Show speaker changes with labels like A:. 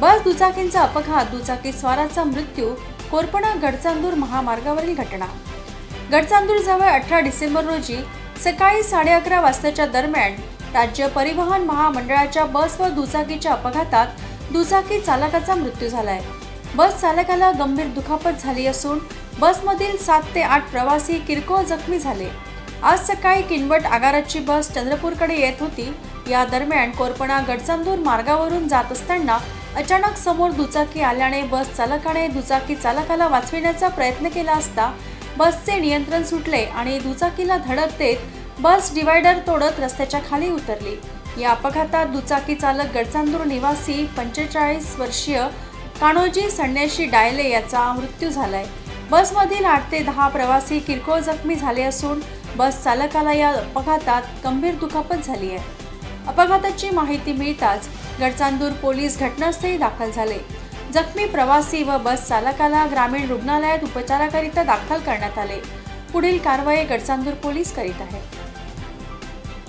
A: बस दुचाकींचा अपघात दुचाकी स्वाराचा मृत्यू कोरपणा गडचांदूर महामार्गावरील घटना. गडचांदूर जवळ अठरा डिसेंबर रोजी सकाळी साडे अकरा वाजताच्या दरम्यान राज्य परिवहन महामंडळाच्या बस व दुचाकीच्या अपघातात दुचाकी चालकाचा मृत्यू झालाय. बस चालकाला गंभीर दुखापत झाली असून बसमधील सात ते आठ प्रवासी किरकोळ जखमी झाले. आज सकाळी किनवट आगाराची बस चंद्रपूरकडे येत होती. या दरम्यान कोरपणा गडचांदूर मार्गावरून जात असताना अचानक समोर दुचाकी आल्याने बस चालकाने दुचाकी चालकाला वाचविण्याचा प्रयत्न केला असता बसचे नियंत्रण सुटले आणि दुचाकीला धडक देत बस डिवायडर तोडत रस्त्याच्या खाली उतरली. या अपघातात दुचाकी चालक गडचांदूर निवासी पंचेचाळीस वर्षीय कान्होजी संन्याशी डायले याचा मृत्यू झालाय. बसमधील आठ ते दहा प्रवासी किरकोळ जखमी झाले असून बस चालकाला या अपघातात गंभीर दुखापत झाली आहे. अपघाताची माहिती मिळताच गडचांदूर पोलीस घटनास्थळी दाखल झाले. जखमी प्रवासी व बस चालकाला ग्रामीण रुग्णालयात उपचाराकरिता दाखल करण्यात आले. पुढील कारवाई गडचांदूर पोलीस करीत आहेत.